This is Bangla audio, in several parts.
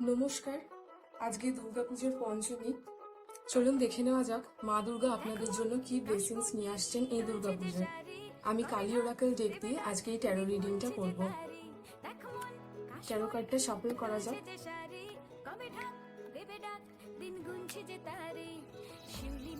নমস্কার। আজকে দুর্গাপুজোর পঞ্চমী। চলুন দেখে নেওয়া যাক মা দুর্গা আপনাদের জন্য কি ব্লেসিংস নিয়ে আসছেন এই দুর্গাপুজোয়। আমি কালী ওরাকেল ডেক দিয়ে আজকে এই ট্যারো রিডিংটা করব। ট্যারো কার্ডটা সাফল করা যাক। দিন গুনছে যে তারে। শিউলি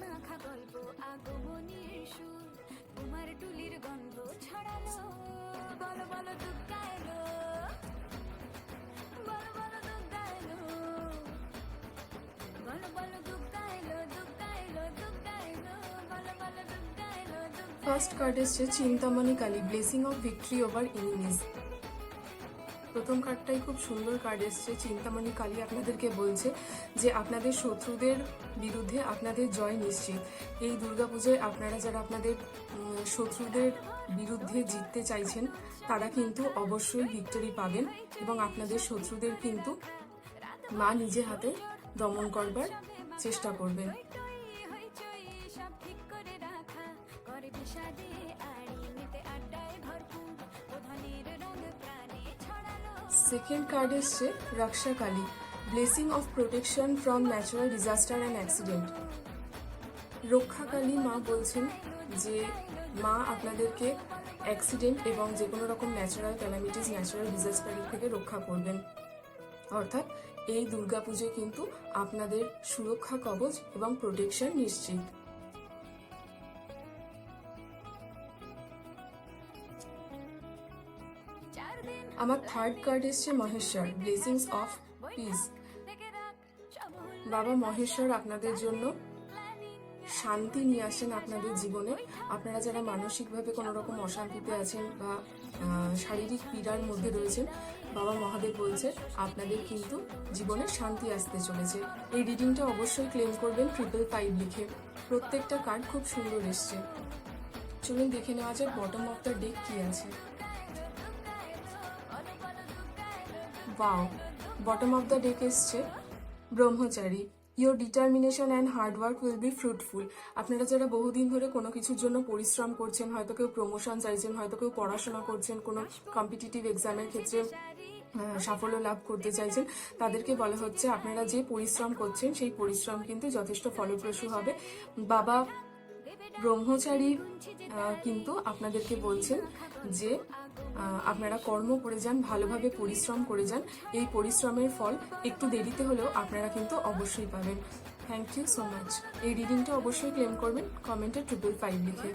ফার্স্ট কার্ড এসছে Chintamani Kali blessing of victory over enemies প্রথম কার্ডটাই খুব সুন্দর কার্ড এসছে, চিন্তামণি কালী আপনাদেরকে বলছে যে আপনাদের শত্রুদের বিরুদ্ধে আপনাদের জয় নিশ্চিত। এই দুর্গাপুজোয় আপনারা যারা আপনাদের শত্রুদের বিরুদ্ধে জিততে চাইছেন, তারা কিন্তু অবশ্যই ভিক্টরি পাবেন এবং আপনাদের শত্রুদের কিন্তু মা নিজে হাতে দমন করবার চেষ্টা করবেন। করে বিষাদে আড়ি মেতে আড্ডায় ভরপুর, প্রধানের রং প্রাণে ছড়ালো। সেকেন্ড কার্ড এসছে Raksha Kali blessing of protection from natural disaster and accident Rakshakali মা বলছেন যে মা আপনাদেরকে অ্যাক্সিডেন্ট এবং যে কোনো রকম ন্যাচারাল ক্যালামিটিস ন্যাচারাল ডিজাস্টারের থেকে রক্ষা করবেন। অর্থাৎ এই দুর্গাপুজোয় কিন্তু আপনাদের সুরক্ষা কবচ এবং প্রোটেকশন নিশ্চিত। আমার থার্ড কার্ড এসছে মহেশ্বর ব্লেসিংস অফ পিস বাবা মহেশ্বর, আপনাদের জন্য শান্তি নিয়ে আসেন আপনাদের জীবনে। আপনারা যারা মানসিকভাবে কোনো রকম অশান্তিতে আছেন বা শারীরিক পীড়ার মধ্যে রয়েছেন, বাবা মহাদেব বলছে, আপনাদের কিন্তু জীবনে শান্তি আসতে চলেছে। এই রিডিংটা অবশ্যই ক্লেম করবেন ট্রিপল ফাইভ লিখে। প্রত্যেকটা কার্ড খুব সুন্দর এসছে। চলুন দেখে নেওয়া যাক বটম অফ দ্য ডেক কি আছে। Wow bottom of the deck এসছে। Brahmachari your determination and hard work will be fruitful আপনারা যারা বহুদিন ধরে কোনো কিছুর জন্য পরিশ্রম করছেন, হয়তো কেউ প্রমোশন চাইছেন, হয়তো কেউ পড়াশোনা করছেন, কোনো কম্পিটিটিভ এক্সামের ক্ষেত্রে সাফল্য লাভ করতে চাইছেন, তাদেরকে বলা হচ্ছে আপনারা যে পরিশ্রম করছেন, সেই পরিশ্রম কিন্তু যথেষ্ট ফলপ্রসূ হবে। বাবা ব্রহ্মচারী কিন্তু আপনাদেরকে বলছেন যে আপনারা কর্ম করে যান, ভালোভাবে পরিশ্রম করে যান। এই পরিশ্রমের ফল একটু দেরিতে হলেও আপনারা কিন্তু অবশ্যই পাবেন। থ্যাংক ইউ সো মাচ এই রিডিংটা অবশ্যই ক্লেম করবেন কমেন্টে ট্রিপল ফাইভ লিখে।